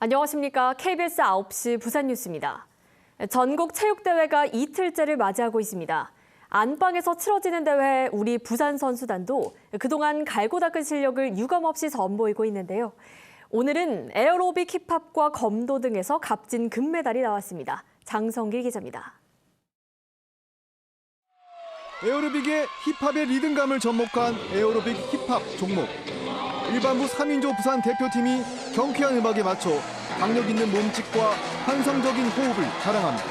안녕하십니까. KBS 9시 부산 뉴스입니다. 전국 체육대회가 이틀째를 맞이하고 있습니다. 안방에서 치러지는 대회 우리 부산 선수단도 그동안 갈고 닦은 실력을 유감없이 선보이고 있는데요. 오늘은 에어로빅 힙합과 검도 등에서 값진 금메달이 나왔습니다. 장성길 기자입니다. 에어로빅의 힙합의 리듬감을 접목한 에어로빅 힙합 종목. 일반부 3인조 부산 대표팀이 경쾌한 음악에 맞춰 강력 있는 몸짓과 환상적인 호흡을 자랑합니다.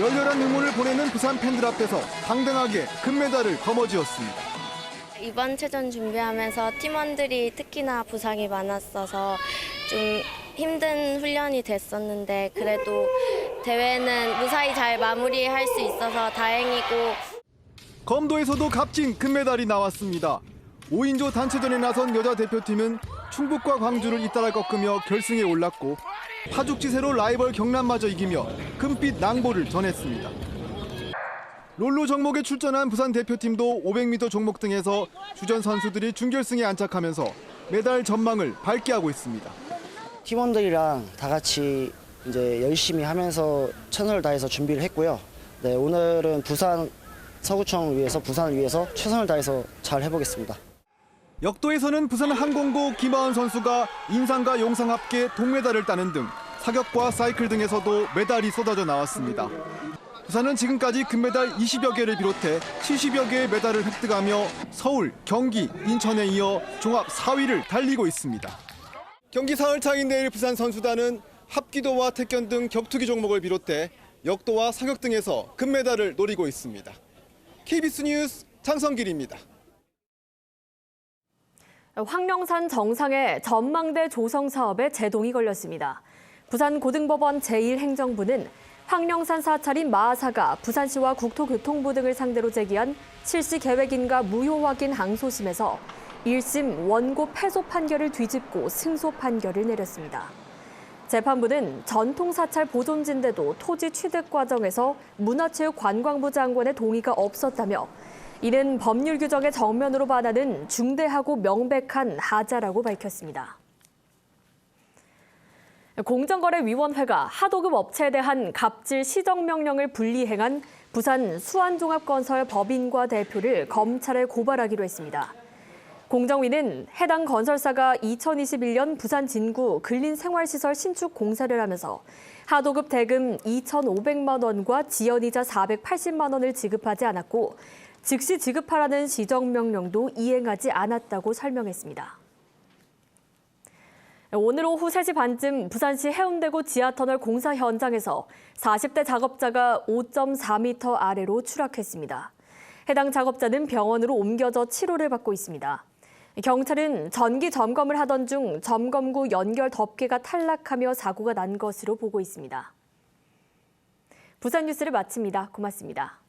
열렬한 응원을 보내는 부산 팬들 앞에서 당당하게 금메달을 거머쥐었습니다. 이번 체전 준비하면서 팀원들이 특히나 부상이 많았어서 좀 힘든 훈련이 됐었는데 그래도 대회는 무사히 잘 마무리할 수 있어서 다행이고 검도에서도 값진 금메달이 나왔습니다. 5인조 단체전에 나선 여자 대표팀은 충북과 광주를 잇따라 꺾으며 결승에 올랐고 파죽지세로 라이벌 경남마저 이기며 금빛 낭보를 전했습니다. 롤로 종목에 출전한 부산 대표팀도 500m 종목 등에서 주전 선수들이 준결승에 안착하면서 메달 전망을 밝게 하고 있습니다. 팀원들이랑 다 같이 이제 열심히 하면서 최선을 다해서 준비를 했고요. 네, 오늘은 부산 서구청을 위해서 부산을 위해서 최선을 다해서 잘 해보겠습니다. 역도에서는 부산 항공고 김하은 선수가 인상과 용상 합계 동메달을 따는 등 사격과 사이클 등에서도 메달이 쏟아져 나왔습니다. 부산은 지금까지 금메달 20여 개를 비롯해 70여 개의 메달을 획득하며 서울, 경기, 인천에 이어 종합 4위를 달리고 있습니다. 경기 사흘차인 내일 부산 선수단은 합기도와 태권 등 격투기 종목을 비롯해 역도와 사격 등에서 금메달을 노리고 있습니다. KBS 뉴스 장성길입니다. 황령산 정상의 전망대 조성 사업에 제동이 걸렸습니다. 부산 고등법원 제1행정부는 황령산 사찰인 마하사가 부산시와 국토교통부 등을 상대로 제기한 실시 계획인가 무효 확인 항소심에서 1심 원고 패소 판결을 뒤집고 승소 판결을 내렸습니다. 재판부는 전통 사찰 보존진데도 토지 취득 과정에서 문화체육관광부 장관의 동의가 없었다며 이는 법률 규정에 정면으로 반하는 중대하고 명백한 하자라고 밝혔습니다. 공정거래위원회가 하도급 업체에 대한 갑질 시정명령을 분리행한 부산 수안종합건설 법인과 대표를 검찰에 고발하기로 했습니다. 공정위는 해당 건설사가 2021년 부산 진구 근린생활시설 신축 공사를 하면서 하도급 대금 2,500만 원과 지연이자 480만 원을 지급하지 않았고 즉시 지급하라는 시정명령도 이행하지 않았다고 설명했습니다. 오늘 오후 3시 반쯤 부산시 해운대구 지하터널 공사 현장에서 40대 작업자가 5.4m 아래로 추락했습니다. 해당 작업자는 병원으로 옮겨져 치료를 받고 있습니다. 경찰은 전기 점검을 하던 중 점검구 연결 덮개가 탈락하며 사고가 난 것으로 보고 있습니다. 부산 뉴스를 마칩니다. 고맙습니다.